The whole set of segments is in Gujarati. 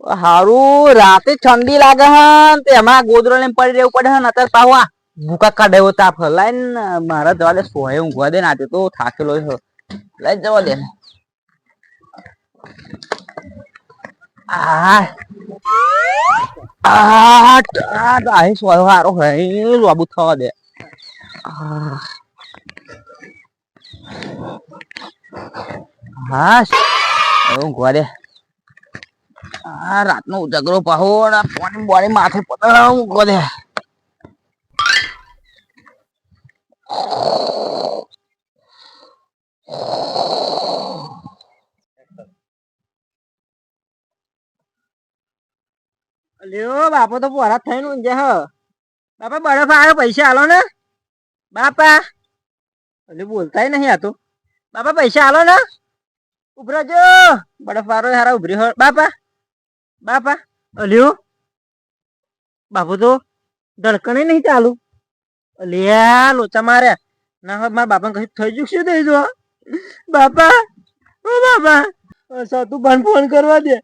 હારું, રાતે ઠંડી લાગે હન, તે એમાં ગોદરો લઈને પડી રહેવું પડે હન અત્યારે પાવા ભૂકા કાઢે એવો તાપ લાઈન, મારા જવા દે, સોય ઊંઘવા દે ને આજે તો થાકેલો છે લઈ જવા દે. આ આ આ આ સોય હારો હે થવા દે. હા ઊંઘવા દે. આ રાતનો ઉજાગરો પાહો ને આ પાણી બોડી માથે પતરાવ મૂકો દે. લ્યો બાપો તો પોરા થઈને ઊંઝે હ. બાપા, બરફ આવ્યો પૈસા આલો ને? બાપા. એટલે બોલતાય નહીં આ તો. બાપા, પૈસા આલો ને? ઉભરાજો બરફ વાળો હારા ઉભરી હો. બાપા. બાપા અલ્યો. બાપુ તો ધડકણે નહીં ચાલુ. અલ્યા લોચા માર્યા. ના હોય મારા બાપાને કશું થઈ જશે થઈ જો. બાપા ઓ બાપા. સતુભાન ફોન કરવા દે.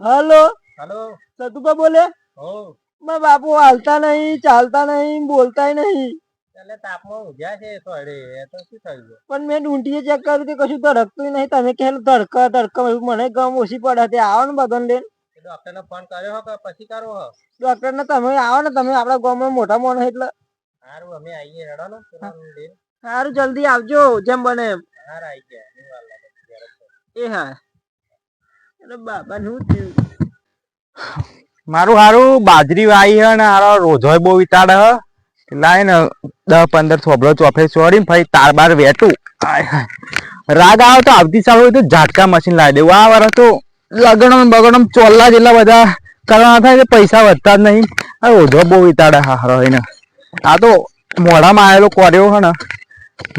હાલો. હાલો. સતુભા બોલે હો. મારા બાપુ હાલતા નહીં ચાલતા નહીં બોલતાય નહીં. એટલે તાપમાં ઊંઘ્યા છે સોડે તો શું થયું પણ મેં ડૂંટીએ ચેક કર્યું તે કશું ધડકતું નહીં. તમે કહે ધડક ધડક મને ગમ ઓછી પડે તે આવો ને બધાને લઈને. ડોક્ટર ને ફોન કર્યો હો કે પછી કરવો હો? ડોક્ટર ને તમે આવો ને તમે આપણા ગામમાં મોટા મોણ એટલે. સારું અમે આવીએ રડો ને સારું જલ્દી આવજો જેમ બને એમ. આવી ગયા તો. એ હા. એટલે બાબા શું થયું? મારું હારું બાજરી વાઈ હે ને હારો રોજોય બહુ વિતાડે હે. લાય ને દસ પંદર થોબડો ચોફે ચોરી ફરી તાર બાર વેટું હાય. રાગ આવે તો આવતી સાલ હોય તો ઝાટકા મશીન લાવી દેવું. આ વાર તો લગણ બગણમ ચોલ્લા જેટલા બધા કરવાના થાય કે પૈસા વધતા જ નહીં. આ રોજો બહુ વિતાડે હારો એને આ તો મોઢામાં આવેલો કોર્યો હે ને,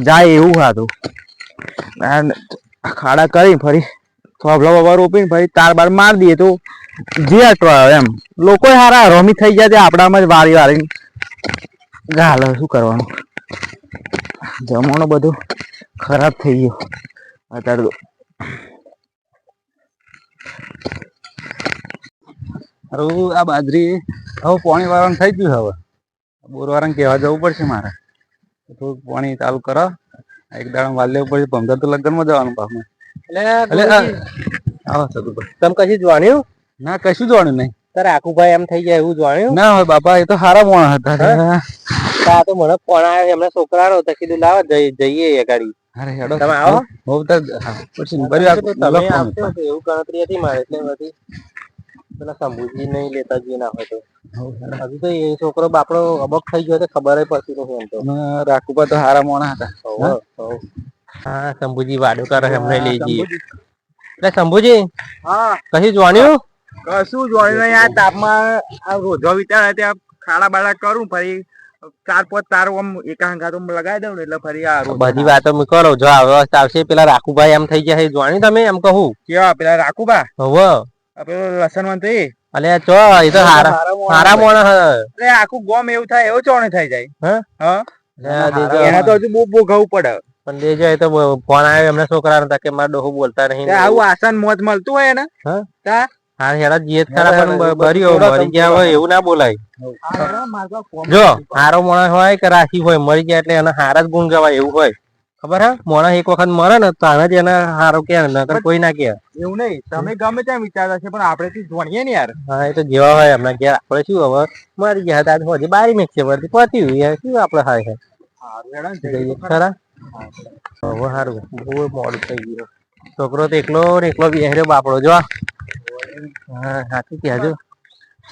જાય એવું હતું ખાડા કરી ફરી થોભલો બાબા રોપીને ફરી તાર બાર માર દઈએ તો જે અટવાયો એમ. લોકો હારા રોમી થઈ ગયા તે આપણામાં જ વારી વારી ગાલે શું કરવાનું? જમવાનું બધું ખરાબ થઈ ગયું. અત્યારે તો હારું આ બાજરી હવે પાણી વાળવાનું થઈ ગયું હવે. બોર વાળાને કહેવા જવું પડશે મારે. થોડુંક પાણી ચાલુ કરો. એક દાડો વાલ લેવું પડશે. પંદર તો લગ્નમાં જવાનું પાછું એટલે આવો સદુભાઈ. તમે કશું જાણ્યું ના કશું જાણ્યું નહીં. તારે આખું ભાઈ એમ થઈ જાય એવું જાણ્યું ના હોય બાપા એ તો સારા મોણ હતા. આ તો મને ફોન આવ્યો એમના છોકરાનો તો કીધું લાવો જઈ- જઈએ એ ગાડી અરે હેડો. તમે આવો? હું તો પછી બરી આ તમે લખવાનું. એવું ગણતરી હતી મારે એટલે બધી. પેલા સમૂજી નહીં લેતા જે ના હોય તો. હજુ તો એ છોકરો બાપડો અબક થઈ ગયો તો ખબર પડતી નથી એમ તો. રાખુબા તો હારા મોણા હતા. હા શંભુજી વાડો કરે એમને લઈ જઈએ. એટલે શંભુજી હા. કશું જોણ્યું? કશું જોણ્યું નહીં. આ તાપમાં આ રોજો વિચાર ત્યાં ખાડા બાડા કરું ફરી ચાર પાંચ તારો આમ એકા હંગાતો લગાવી દઉં ને એટલે ફરી આ બધી વાતો મેં કરો જો આ વ્યવસ્થા આવશે પેલા રાખુભાઈ એમ થઈ ગયા જોણી તમે એમ કહું? કેવા? પેલા રાખુભા હવે. પેલો લસણ મંત્રી? અલે ચો એ તો હારા હારા મોણા હ. આખું ગોમ એવું થાય એવું ચોણે થઈ જાય. હ? હા? એના તો હજુ બહુ બહુ પડે. પણ દે જાય તો ફોન આવ્યો એમના છોકરા હતા કે મારા ડોહું બોલતા નહીં. આવું આસાન મોજ મળતું હોય ને હા? હા હેરા જીએત ખરા બર્યો મરી ગયા હોય એવું ના બોલાય. જો હારો મોણસ હોય કે રાશી હોય મરી ગયા એટલે એના હારા જ ગુણ ગવાય એવું હોય. ખબર હે? મોણસ એક વખત મરે ને તો આને જ એને હારો કે નકર કોઈ ના કે. એવું નહીં તમે ગમે ત્યાં વિચારતા છે પણ આપણે થી જોણીએ ને યાર. હા એ તો જેવા હોય એમના ઘેર. આપણે શું હવે? મરી ગયા હતા હજી બારી મેક છે વળતી પતી યાર શું આપણે હાય હે? ખરા? હવે હારું બહુ મોડું થઈ ગયું. છોકરો તો એકલો ને એકલો બેહર્યો બાપડો જો હા સાચું કહેજો.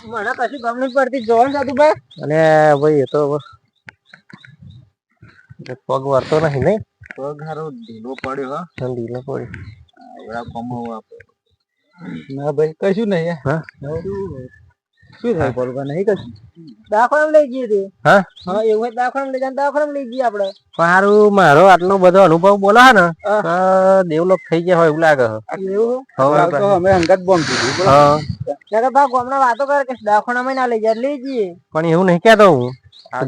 મને કશું ગમ નહીં પડતી. જોવાનું સાધુ ભાઈ અને ભાઈ એ તો પગ વળતો નહીં નહીં પગ હારો ઢીલો પડ્યો હા. ઢીલો પડ્યો. આવડા એવડા કમાવું આપણે ના ભાઈ કશું નહીં હા. શું થાય પડવા નહીં કશું દાખલ લઈ જઈએ તે. હા? હા એવું હોય દાખલ લઈ જાય દાખલ લઈ જઈએ આપણે. મારું મારો આટલો બધો અનુભવ બોલો હે ને ડેવલપ થઈ ગયા હોય એવું લાગે એવું? તો અમે અંગત બોમ્બ કીધું હા. ભાગ હમણાં વાતો કરે કે દવાખાનામાં ના લઈ જાય લઈ જઈએ. પણ એવું નહીં કહેતો હું.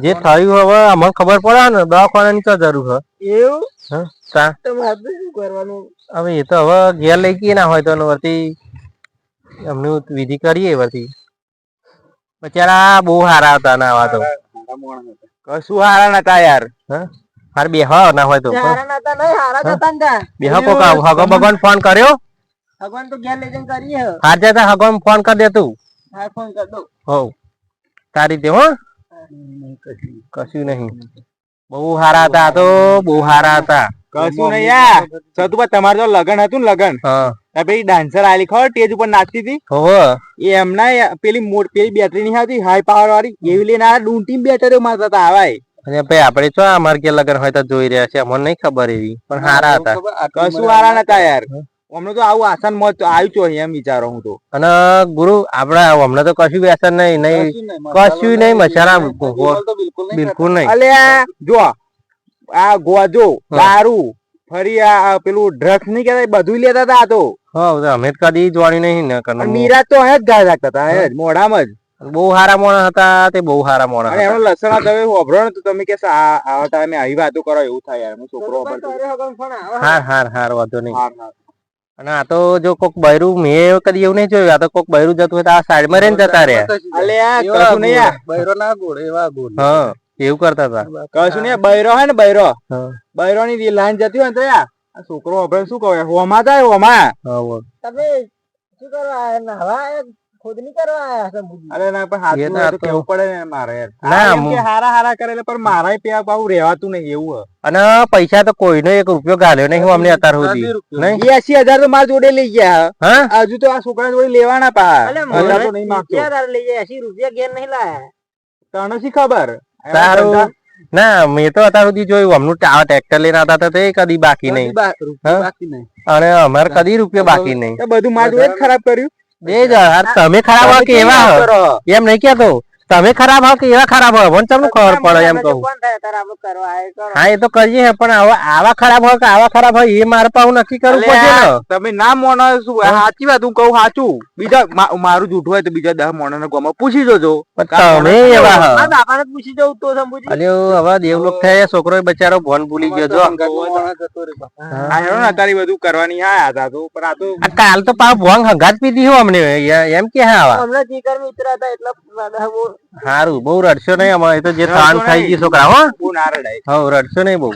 જે થયું હવે અમને ખબર પડે ને દવાખાનાની ક્યાં જરૂર છે એવું? હા શું કરવાનું? હવે એ તો હવે ઘેર લઈ ગઈ ના હોય તો એના વરતી એમનું વિધિ કરીએ પછી બચારા બહુ સારા હતા ના આવા તો કશું હારા નતા યાર હાર બે ના હોય તો. બેહ કોક હગો ભગવાન ફોન કર્યો? ભગવાન તો ઘેર લઈ જઈને કરીએ. હે. હાર જતા હગો ફોન કરી દે તું. હા ફોન કર દઉં. હો તારી રીતે હો? કશું નહીં. બહુ સારા હતા તો બહુ સારા હતા. કશું નહીં યાર. સતુભા તમારે તો લગન હતું ને લગન? હા. પેલી ડાન્સર આલી ખબર સ્ટેજ ઉપર નાચતી હતી? એ એમના પેલી પેલી બેટરી ની હતી હાઈ પાવર વાળી. એવી લઈને આ ડૂંટી બેટરીઓ મારતા હતા આવાય. અને ભાઈ આપણે તો અમારે કે લગન હોય તો જોઈ રહ્યા છે. અમને નહીં ખબર એવી પણ સારા હતા. કશું હારા નતા યાર. અમને તો આવું આસન મત આવ્યું છો એમ વિચારો હું તો. અને ગુરુ આપડા અમને તો કશું વ્યસન નહીં નહીં. કશું નહીં મસાલા બિલકુલ નહીં અલ્યા જો આ ગોજો દારૂ ફરી આ આ પેલું ડ્રગ્સ નહીં કેતા બધું લેતા હતા આ તો. હો અમે તો કદી જોડી નહીં ને અને મીરા નિરાજ તો હે જ ગાય રાખતા હતા હે જ મોઢામાં જ. બહુ સારા મોણા હતા તે બહુ સારા મોણા અને એનો લસણ તમે હોભળો ને તો તમે કે આ આવા ટાઈમે આવી વાતો કરો એવું થાય યાર હું છોકરો પણ હોભળતો. તારે ભગવાન ફોન આવે હે. હાર હાર હાર વાંધો નહીં. અને આ તો જો કોક બૈરું મેં કદી એવું નહીં જોયું આ તો કોક બૈરું જતું હોય તો આ સાઈડમાં રહીને જતા રહ્યા. અલ્યા કશું નહીં યાર હા. એવું કરતા હતા? કશું નહીં બૈરો હે ને બૈરો. બૈરો ની લાઈન જતી હોય ને તો આ છોકરો હોભળે શું કહે હોમાં જાય હોમાં. તમે શું કરવા આયા? નાહવા કરવા આયા શંભુજી? અરે ના પણ હાથું તો હોય તો આ તો- કેવું પડે ને મારે? ના, આ એમ હું- કે હારા હારા કરેલા પણ મારાય પેલા પાછું રહેવાતું નહીં એવું અને પૈસા તો કોઈનો એક રૂપિયો ગાલ્યો નહીં અમને અત્યાર સુધી. નહીં? એસી હજાર તો મારા જોડે લઈ ગયા. હા? હજુ તો આ છોકરા જોડે લેવાના પા. અલે હજાર તો નહીં માંગતો. રૂપિયા તારે લઈ ગયા એસી રૂપિયા ગેર નહીં લાયા. તને શી ખબર? સારું ના મેં તો અત્યાર સુધી જોયું. અમનું આ ટ્રેક્ટર લઈને આવતા હતા તે કદી બાકી નહીં. અને અમારે કદી રૂપિયો બાકી નહીં. બધું મારું ખરાબ કર્યું. બે જ તમે ખરાબ હો કે એવા એમ નહીં કેતો તમે ખરાબ હો કે એવા ખરાબ હો મને તમને ખબર પડે એમ કહું. હા એ તો કરીએ પણ હવે આવા ખરાબ હોય કે આવા ખરાબ હોય એ મારે પાછું નક્કી કરવું પડશે ને. તમે ના મોનો શું? સાચી વાત હું કહું સાચું. બીજા મારું જૂઠું હોય તો બીજા દસ મોનો ગોમાં પૂછી જોજો. પણ તમે એવા હો. પૂછી જવું તો અલ્યો હવે દેવલોક થયા છોકરો બચારો ભોન ભૂલી ગયો જો. તારી બધું કરવાની હા હતા તો પણ આ તો કાલ તો પાછું ભોંગ હંગાત પીધી હો અમને એમ કે હા હમણાં જીગર મિત્ર હતા એટલે દાદા બહુ રડશો નહીં અમારે એ તો જે તાણ થઈ ગઈ છોકરા હો. હવ રડશો નહીં બહુ.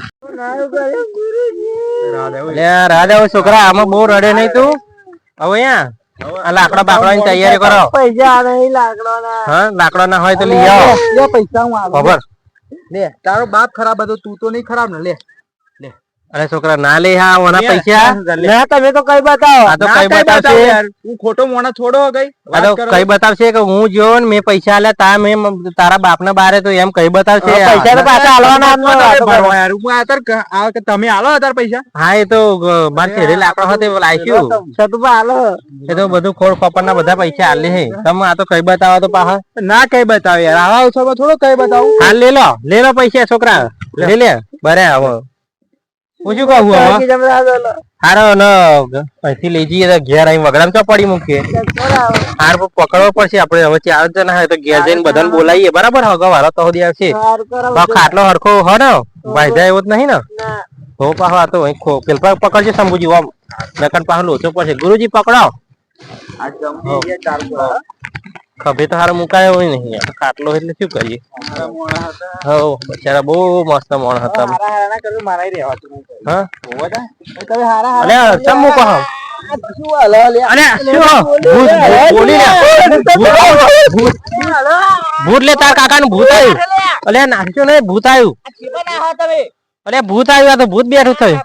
રાધા હોય. રાજા હવે છોકરા આમાં બહુ રડે નહીં તું. હવે અહીંયા. લાકડા બાકડા ની તૈયારી કરો. પૈસા નહીં લાકડાના. હા લાકડા ના હોય તો લઈ આવો. પૈસા હું ખબર? લે તારો બાપ ખરાબ હતો તું તો નહીં ખરાબ ને લે. અરે છોકરા ના લે હા ઓના પૈસા? ના તમે તો કઈ બતાવો. આ તો કઈ બતાવશે? હું ખોટો મોણા છોડો ગઈ આ તો કઈ બતાવશે કે હું જો ને મેં પૈસા આલ્યા તા મે તારા બાપ ના બારે તો એમ કઈ બતાવશે પૈસા તો પાછા આલવાના. યાર હું આ તાર આ કે તમે આલો તાર પૈસા? હા એ તો માર છેડે લાકડા હોતે લાઈશું સતુભા આલો. એ તો બધું ખોળ ખોપર ના બધા પૈસા આલે હે. તમે આ તો કઈ બતાવો તો પાહા ના કઈ બતાવે યાર. આવા અવસરમાં થોડો કઈ બતાવું? હા લે લો લે લો પૈસા છોકરા. લે. લે બરે હું શું કહું હવે હારો ન અહીંથી લઈ જઈએ તો ઘેર અહીં વગડામ ચો પડી મૂકીએ. હાર પકડવો પડશે આપણે હવે ચાર જણા હોય તો ઘેર જઈને બધાને બોલાવીએ. બરાબર હગો વાળો તો સુધી આવશે. ખાટલો હરખો હો ને વાયદા એવો જ નહીં ને. તો પાછો આ તો અહીં ખો પકડશે શંભુજી ઓમ. નકન પાછો લોચો પડશે. ગુરુજી પકડો. ખભે તો હારો મુકાયો હોય નહીં ખાટલો એટલે શું કરીએ? હો બચારા બહુ મસ્ત મોણ હતા. હા? ચમ મૂકો હમ ભૂત લે. તાર કાકા ભૂત આવ્યું. અલે નાખ્યું ને ભૂત આવ્યું. અલે ભૂત આવ્યું તો ભૂત બેઠું થયું.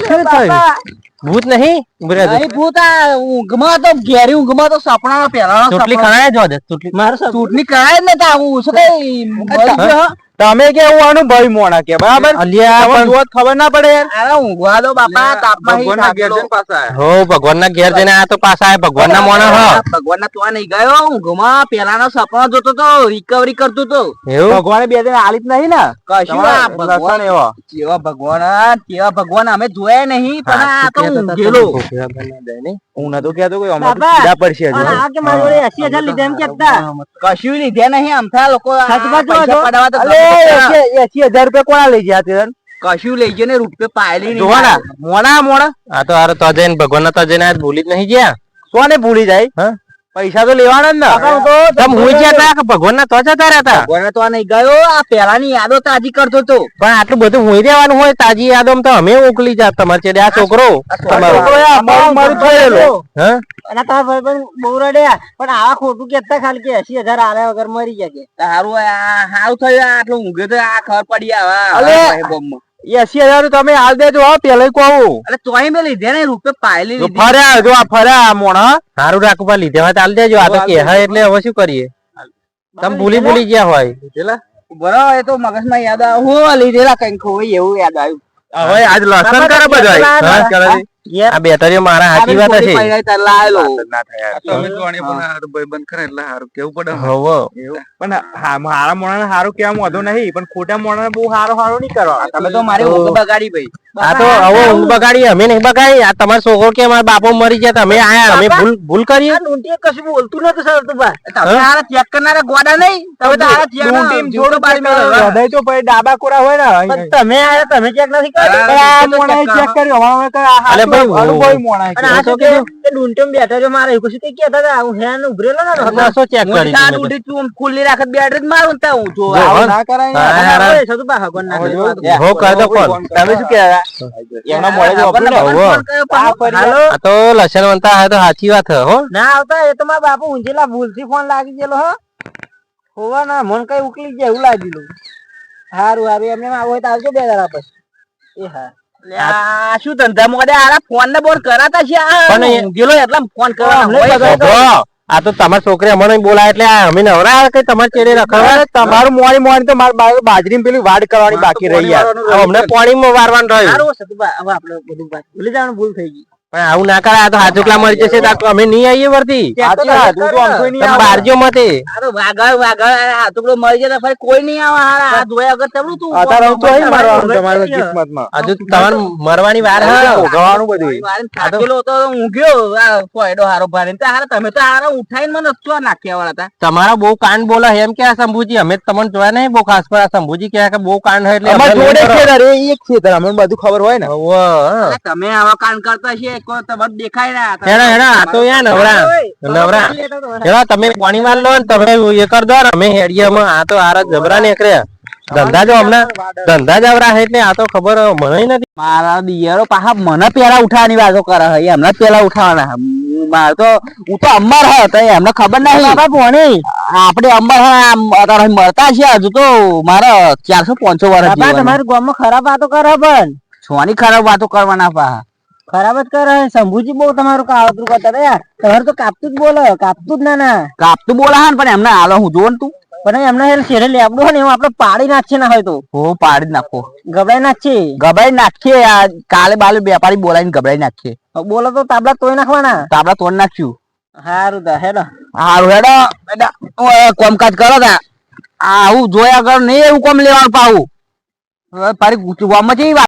શું થયું? ભૂત નહીં? નહીં ભૂત આ ઊંઘમાં તો ઘેરી ઊંઘમાં તો સપના પહેલા ચૂંટણી કરાય જો દે મારે ચૂંટણી કરાય જ તા હું શું કઈ? તમે કે હું અનુભવી મોણા કે બરાબર? ખબર ના પડે અરે ઊંઘવા દો બાપા તાપમાં હી ઘેર જઈને પાછા હો ભગવાન ના ઘેર જઈને આ તો પાછા આયા ભગવાન ના મોણા હો. ભગવાન ના તો નહીં ગયો હું ઘુમા પેલા નો સપનો જોતો તો રિકવરી કરતો તો. એવું? ભગવાને બે દિન આલિત નહીં ને? કશું ભગવાન એવો. કેવા ભગવાન કેવા ભગવાન અમે જોયા નહીં પણ આ તો ઊંઘેલો. હું નતો કેતો કોઈ અમે તો પડશે હજુ. આ કે મારી જોડે 80,000 લીધા એમ કેતા કશું લીધે નહીં અમથા લોકો ગમે તે. એસી- હજાર રૂપિયા કોના લઈ ગયા તે કશું લઈ ગયો ને રૂપિયો પાયલી નહીં. જોવા ના મોણા મોણા આ તો હારો તો જઈને ભગવાન તો જઈને ભૂલી જ નહીં ગયા. કોને ભૂલી જાય? હા? પૈસા તો લેવાના જ ને. હું તો તમ હુઈ ગયા તા કે ભગવાન ના તો જતા રહેતા. ભગવાન તો નહીં ગયો આ પેલાની યાદો તાજી કરતો તો. પણ આટલું બધું હું રહેવાનું હોય તાજી યાદો તો અમે ઉકલી જાત તમારે છે આ છોકરો. તમારો મારું મારું થયેલો. હા? અને તારા ભાઈબંધ બહુ રડ્યા. પણ આવા ખોટું કેતા ખાલી કે એસી હજાર આલ્યા વગર મરી જાય કે સારું આ સારું થયું આટલું ઊંઘે તો આ ખબર પડી આવે! એસી હજાર તમે હાલ દેજો હો પેલા કહું. અરે તોય મેં લીધે ને રૂપે પાયલી લીધી. ફર્યા જો આ ફર્યા મોણા સારું રાખવા લીધે હવે ચાલ દેજો. આ તો કે હા એટલે હવે શું કરીએ? તમે ભૂલી ભૂલી ગયા હોય. બરાબર એ તો મગજમાં યાદ આવે. હું લીધેલા કંઈક ખોવાય એવું યાદ આવ્યું. હવે આજ લસણ કરે બધા. આ બેટરીઓ મારા હાચી વાત આપણે હશે થોડી પૈડા તાર લાયેલો. ના થાય યાર. તમે જોણે પણ હારું ભાઈબંધ કરે એટલે હારું કેવું પડે હોવો. પણ મારા મોણાને હારું કેવા વાંધો નહીં પણ ખોટા મોણાને બહુ હારો હારો નહીં કરવા. તમે તો મારી ઊંઘ બગાડી ભાઈ. આ તો હવે ઊંઘ બગાડી અમે નહીં બગાડી. આ તમારો છોકરો કે મારા બાપો મરી ગયા તમે આયા અમે ભૂલ ભૂલ કરી કશું બોલતું નતું સરતું ભાઈ. તમે હારા ચેક કરનારા ગોડા નહીં. તમે તો હારા ચેક ઊંઘ ટીમ થોડું બારી મેળવે. હૃદય તો પછી ડાબા કોરા હોય ને. તમે આયા તમે ચેક નથી કર્યું? આ. હવે અનુભવી મોણાએ અને આ કીધું. શું ડુંટમ બેઠા છો મારે. કશું તે કહેતા હતા હું હેન ઉભરેલો ને ના, ચેક કરી તાર તમે તો? ઉડી તું. ખુલ્લી રાખત બેટરી જ મારું ને હું જો જો, ના કરાય હા, સતુ બા હગન ના હવે કર્યું. જો, હો, કર? દો ફોન. તમે શું કહેતા એમના મોડે જ વાપર્યું આ ફરી હાલો આ તો લસણવંતા હે તો સાચી વાત હો. ના આવતા એ તો મારા બાપુ ઊંચેલા ભૂલથી ફોન લાગી ગયેલો હો. હોવા ના મન કઈ ઉકલી ગયા એવું લાગેલું હારું હારું એમને આવો હોય તો આવજો બે દાડા પછી. એ હા. શું ધંધા મોડે હારા ફોન ને બોર કરાતા છે પણ એટલા કરવાના. આ તો તમારા છોકરી અમને બોલાય એટલે અમે નવરા કે તમારે ચેડે રખડવા? તમારું મોડી મોડી તો મારે બાજરી પેલી વાડ કરવાની બાકી રહી યાર. અમને પાણીમાં વારવાનું રહ્યું. હવે આપણે બધું ભૂલી જવાનું ભૂલ થઈ ગઈ. પણ આવું ના કરે આ તો હાજુકલા મરી જશે તો અમે નહીં આવીએ વર્તી તો. બારજો મતે તો મરી ફરી કોઈ નહીં આવે હારા આ જોયા વગર તમનું તું અત્યારે હું તો અહીં તમારે મરવાનું હવે તમારી કિસ્મતમાં. હજુ તમારે મરવાની વાર હે. ભોગવવાનું બધું. થાકેલો તો ઊંઘ્યો. આ ફોયડો હારો ભારીને તો હારા તમે તો હારા ઉઠાઈને મને નાખ્યા વાળા હતા. તમારા બહુ કાન બોલે એમ કે આ શંભુજી અમે તો તમને જોયા નહીં બહુ ખાસ પર આ શંભુજી કહે કે બહુ કાન હોય એટલે અમાર જોડે ખેતર એ એક ખેતર અમને બધું ખબર હોય ને. તમે આવા કાન કરતા છે કોઈ તમારે દેખાય ના. હેડા હેડા આ તો યા નવરા નવરા. હેડા તમે પાણી વાર લો ને તમે એ કર દો અમે હેડિયામાં આ તો આરા જબરા નીકળ્યા. ધંધા જો હમણાં. ધંધા જવરા છે એટલે આ તો ખબર મને નથી. મારા દિયરો પાછા મને પેલા ઉઠાવાની વાતો કરે છે. એમને પેલા ઉઠાવાના. મારે તો હું તો અમર હે તો એમને ખબર નહીં. બાપા ભોણી. આપણે અમર હે મળતા છે હજુ તો. મારા ચારસો પાંચસો વર્ષ તમારે ગામમાં ખરાબ વાતો કરે પણ. છોની ખરાબ વાતો કરવાના પાછા ખરાબ જ કરે શંભુજી બહુ તમારું કાવતરું કરતા હતા યાર. તમારે તો કાપતું જ બોલે કાપતું જ ના ના. કાપતું બોલા હા પણ એમને હાલો હું જોઉં તું. પણ એમને હેર શેરે લેબડું હોય ને એવું આપણે પાડી નાખશે ના હોય તો. હું પાડી નાખો. ગભરાઈ નાખશે ગભરાઈ નાખીએ આ કાલે બાલે વેપારી બોલાવીને ગભરાઈ નાખીએ. બોલો તો તાબલા તોય નાખવાના. તો આપડે તોડ નાખ્યું. હારું તા હેડો. હારું હેડો. બેટા કોમકાજ કરો તા. આવું જોયા કર નહીં એવું કોમ લેવાનું પાવું ફરી ગામમાં જઈ વાત